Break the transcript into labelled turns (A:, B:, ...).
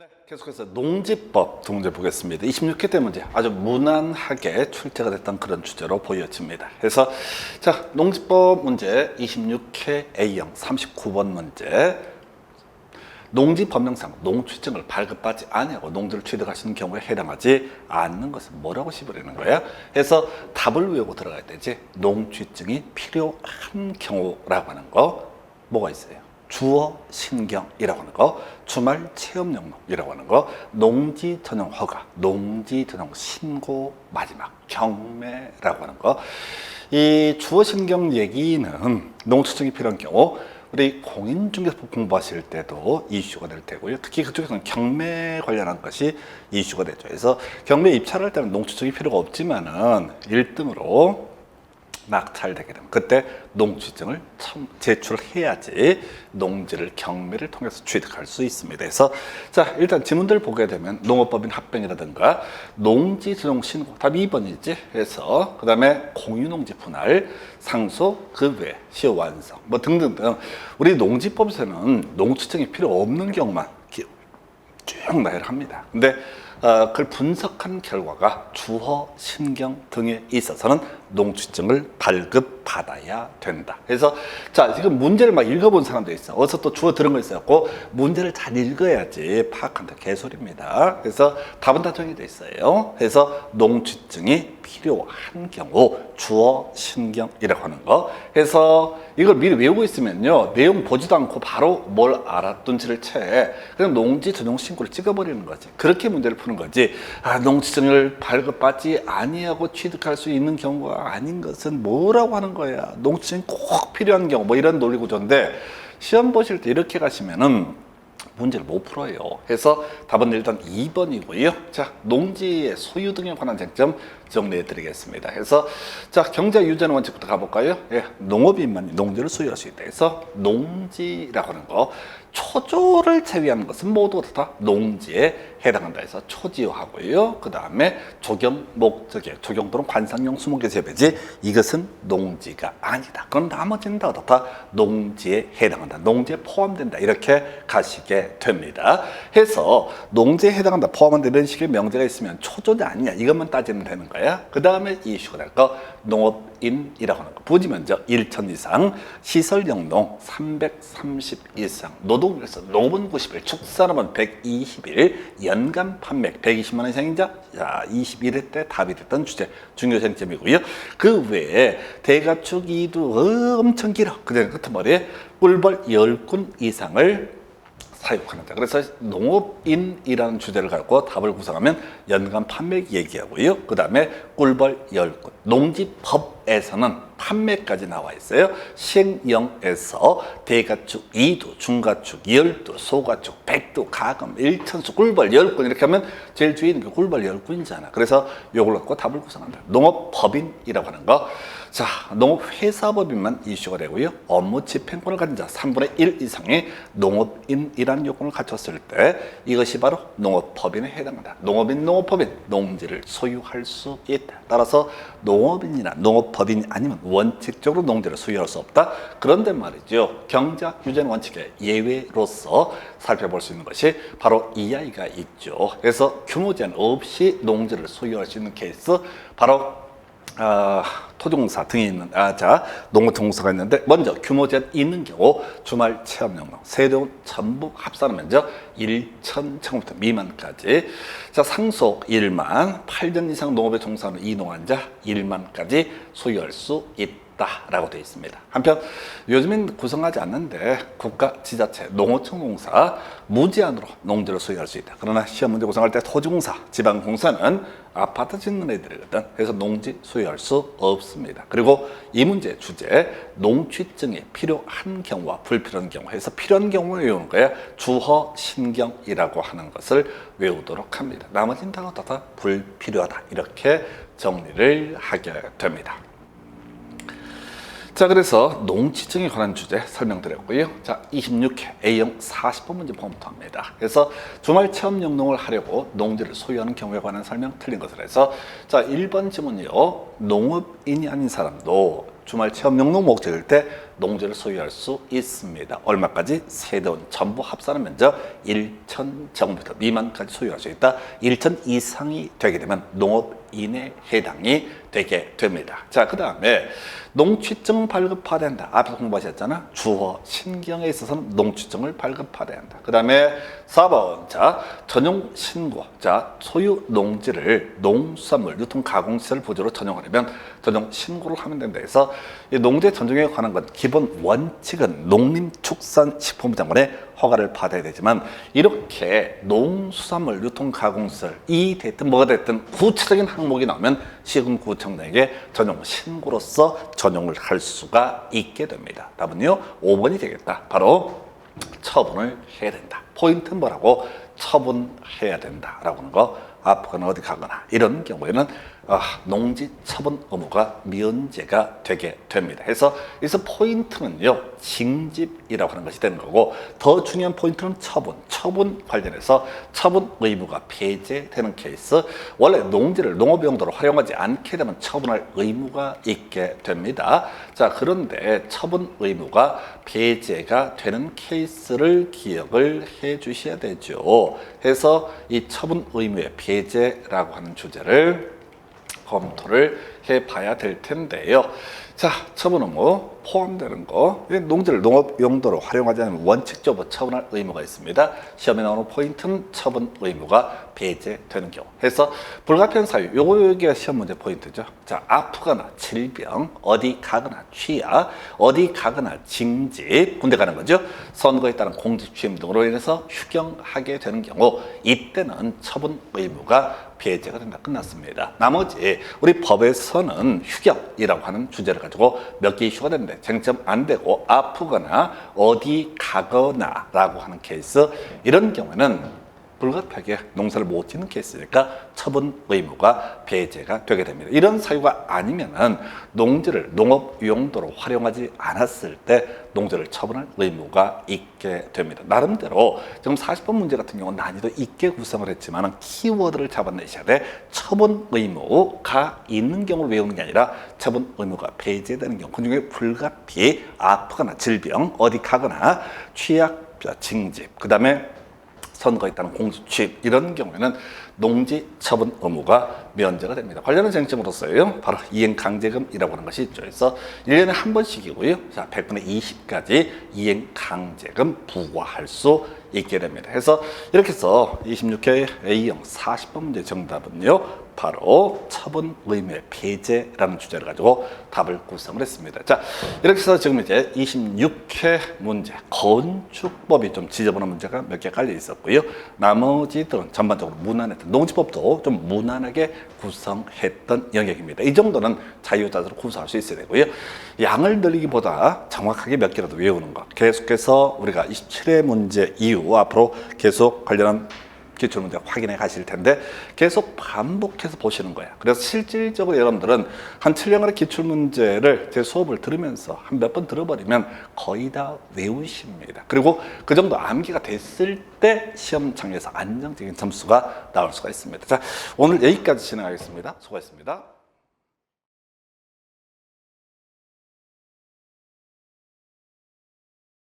A: 네, 계속해서 농지법 두 문제 보겠습니다. 26회 때 문제 아주 무난하게 출제가 됐던 그런 주제로 보여집니다. 그래서 자 농지법 문제 26회 A형 39번 문제 농지 법령상 농취증을 발급받지 아니하고 농지를 취득하시는 경우에 해당하지 않는 것은 뭐라고 씹으려는 거야? 그래서 답을 외우고 들어가야 되지. 농취증이 필요한 경우라고 하는 거 뭐가 있어요? 주어 신경이라고 하는 거, 주말 체험 영농이라고 하는 거, 농지 전용 허가, 농지 전용 신고 마지막 경매라고 하는 거. 이 주어 신경 얘기는 농취증이 필요한 경우 우리 공인중개법 공부하실 때도 이슈가 될 테고요. 특히 그쪽에서는 경매 관련한 것이 이슈가 되죠. 그래서 경매 입찰할 때는 농취증이 필요가 없지만은 1등으로 낙찰되게 되면 그때 농취증을 첨- 제출해야지 농지를 경매를 통해서 취득할 수 있습니다. 그래서 자 일단 지문들 보게 되면 농업법인 합병이라든가 농지 전용 신고 답 2번이지. 그래서 그 다음에 공유농지 분할 상소 그외 시효 완성 뭐 등등등 우리 농지법에서는 농취증이 필요 없는 경우만 기- 쭉 나열을 합니다. 근데 어, 그걸 분석한 결과가 주허, 신경 등에 있어서는 농취증을 발급받아야 된다. 그래서 자 지금 문제를 막 읽어본 사람도 있어. 어디서 또 주어 들은 거 있었고 문제를 잘 읽어야지 파악한다. 개소리입니다. 그래서 답은 다 정해져 있어요. 그래서 농취증이 필요한 경우 주어, 신경이라고 하는 거. 그래서 이걸 미리 외우고 있으면요 내용 보지도 않고 바로 뭘 알았던지를 채 그냥 농지 전용 신고를 찍어버리는 거지 그렇게 문제를 푸는 거지 아 농지증을 발급받지 아니하고 취득할 수 있는 경우가 아닌 것은 뭐라고 하는 거야 농지증이 꼭 필요한 경우 뭐 이런 논리 구조인데 시험 보실 때 이렇게 가시면은 문제를 못 풀어요. 그래서 답은 일단 2번이고요. 자, 농지의 소유 등에 관한 쟁점 정리해 드리겠습니다. 그래서 자, 경제 유전 원칙부터 가볼까요? 예, 농업인만 농지를 소유할 수 있다. 그래서 농지라고 하는 거 초조를 제외하는 것은 모두 다 농지에 해당한다 해서 초지하고요. 그 다음에 조경 목적의 조경 또는 관상용 수목의 재배지 이것은 농지가 아니다. 그럼 나머지는 다, 다 농지에 해당한다. 농지에 포함된다. 이렇게 가시게 됩니다. 해서 농지에 해당한다. 포함한다. 이런 식의 명제가 있으면 초조냐 아니냐 이것만 따지면 되는 거 야. 그 다음에 이슈가 될 거 농업인이라고 하는 거. 부지 면적 1천 이상, 시설 영농 330 이상, 노동에서 농업은 90일, 축산업은 120일, 연간 판매 120만 원 이상이자 21회 때 답이 됐던 주제 중요 쟁점이고요. 그 외에 대가축 이도 엄청 길어. 그대로 끝머리에 꿀벌 10군 이상을 사육한다. 그래서 농업인이라는 주제를 갖고 답을 구성하면 연간 판매 얘기하고요. 그 다음에 꿀벌 열군. 농지법에서는 판매까지 나와 있어요. 시행령에서 대가축 이두 중가축 열두 소가축 백두 가금 일천수 꿀벌 열군 이렇게 하면 제일 뒤에 있는 게 꿀벌 열군이잖아. 그래서 요걸 갖고 답을 구성한다. 농업법인이라고 하는 거. 자, 농업회사법인만 이슈가 되고요. 업무 집행권을 가진 자 3분의 1 이상의 농업인이라는 요건을 갖췄을 때 이것이 바로 농업법인에 해당한다. 농업인, 농업법인, 농지를 소유할 수 있다. 따라서 농업인이나 농업법인이 아니면 원칙적으로 농지를 소유할 수 없다. 그런데 말이죠. 경작 유전 원칙의 예외로서 살펴볼 수 있는 것이 바로 이 아이가 있죠. 그래서 규모 제한 없이 농지를 소유할 수 있는 케이스 바로 아, 토종사 등이 있는 아, 자 농업동사가 있는데 먼저 규모 제한 있는 경우 주말 체험 영농 세대원 전부 합산한 면적 1천 제곱미터 미만까지 자 상속 1만 8년 이상 농업에 종사하는 이농환자 1만까지 소유할 수 있다 라고 되어 있습니다. 한편 요즘엔 구성하지 않는데 국가 지자체 농어청 공사 무제한으로 농지를 소유할 수 있다. 그러나 시험 문제 구성할 때 토지공사, 지방공사는 아파트 짓는 애들이거든. 그래서 농지 소유할 수 없습니다. 그리고 이 문제 주제 농취증이 필요한 경우와 불필요한 경우 해서 필요한 경우를 외우는 거야. 주허 신경이라고 하는 것을 외우도록 합니다. 나머지는 다, 다, 다 불필요하다. 이렇게 정리를 하게 됩니다. 자, 그래서 농지증에 관한 주제 설명드렸고요. 자, 26회 A형 40번 문제 펌부터 합니다. 그래서 주말 체험 영농을 하려고 농지를 소유하는 경우에 관한 설명 틀린 것을 해서 자, 1번 지문이요. 농업인이 아닌 사람도 주말 체험 용농 목적일 때 농지를 소유할 수 있습니다. 얼마까지? 세대원 전부 합산한 면적 1천 제곱미터 미만까지 소유할 수 있다. 1천 이상이 되게 되면 농업인에 해당이 되게 됩니다. 자, 그 다음에 농취증 발급받아야 한다. 앞에서 공부하셨잖아. 주어, 신경에 있어서는 농취증을 발급받아야 한다. 그 다음에 4번, 자, 전용 신고. 자, 소유 농지를 농수산물, 유통 가공시설 부지로 전용하려면 전용 신고를 하면 된다 해서 이 농지 전용에 관한 건 기본 원칙은 농림축산식품부 장관의 허가를 받아야 되지만 이렇게 농수산물 유통 가공시설 이 됐든 뭐가 됐든 구체적인 항목이 나오면 시군구청장에게 전용 신고로서 전용을 할 수가 있게 됩니다. 답은요 5번이 되겠다. 바로 처분을 해야 된다. 포인트는 뭐라고? 처분해야 된다라고 하는 거. 아프거나 어디 가거나 이런 경우에는 아, 농지 처분 의무가 면제가 되게 됩니다. 그래서 여기서 포인트는요 징집이라고 하는 것이 되는 거고 더 중요한 포인트는 처분. 처분 관련해서 처분 의무가 폐지되는 케이스. 원래 농지를 농업 용도로 활용하지 않게 되면 처분할 의무가 있게 됩니다. 자 그런데 처분 의무가 폐지가 되는 케이스를 기억을 해 주셔야 되죠. 해서 이 처분 의무의 폐지라고 하는 주제를 검토를 해봐야 될 텐데요. 자, 처분 의무 포함되는 거이 농지를 농업 용도로 활용하지 않으면 원칙적으로 처분할 의무가 있습니다. 시험에 나오는 포인트는 처분 의무가 배제되는 경우. 해서 불가피한 사유, 요거 여기가 시험 문제 포인트죠. 자, 아프거나 질병, 어디 가거나 취약, 어디 가거나 징집, 군대 가는 거죠. 선거에 따른 공직 취임 등으로 인해서 휴경하게 되는 경우 이때는 처분 의무가 배제가 된다. 끝났습니다. 나머지 우리 법에서 는 휴경이라고 하는 주제를 가지고 몇 개 이슈가 되는데 쟁점 안 되고 아프거나 어디 가거나라고 하는 케이스 이런 경우에는 불가피하게 농사를 못 짓는 케이스니까 처분 의무가 배제가 되게 됩니다. 이런 사유가 아니면은 농지를 농업 용도로 활용하지 않았을 때 농지를 처분할 의무가 있게 됩니다. 나름대로 지금 40번 문제 같은 경우는 난이도 있게 구성을 했지만 키워드를 잡아내셔야 돼. 처분 의무가 있는 경우를 외우는 게 아니라 처분 의무가 배제되는 경우 그중에 불가피 아프거나 질병 어디 가거나 취약 징집 그 다음에 선거에 따른 취입 이런 경우에는 농지 처분 의무가 면제가 됩니다. 관련한 쟁점으로서요. 바로 이행 강제금이라고 하는 것이 있죠. 그래서 1년에 한 번씩이고요. 자, 100분의 20까지 이행 강제금 부과할 수 있게 됩니다. 그래서 이렇게 해서 26회 A형 40번 문제 정답은요. 바로 처분 의무의 폐제라는 주제를 가지고 답을 구성을 했습니다. 자, 이렇게 해서 지금 이제 26회 문제 건축법이 좀 지저분한 문제가 몇 개 깔려 있었고요. 나머지들은 전반적으로 무난했던 농지법도 좀 무난하게 구성했던 영역입니다. 이 정도는 자유자재로 구성할 수 있어야 되고요. 양을 늘리기보다 정확하게 몇 개라도 외우는 것. 계속해서 우리가 27회 문제 이후 앞으로 계속 관련한 기출문제 확인해 가실 텐데 계속 반복해서 보시는 거야. 그래서 실질적으로 여러분들은 한 7년간의 기출문제를 제 수업을 들으면서 한 몇 번 들어버리면 거의 다 외우십니다. 그리고 그 정도 암기가 됐을 때 시험장에서 안정적인 점수가 나올 수가 있습니다. 자, 오늘 여기까지 진행하겠습니다. 수고했습니다.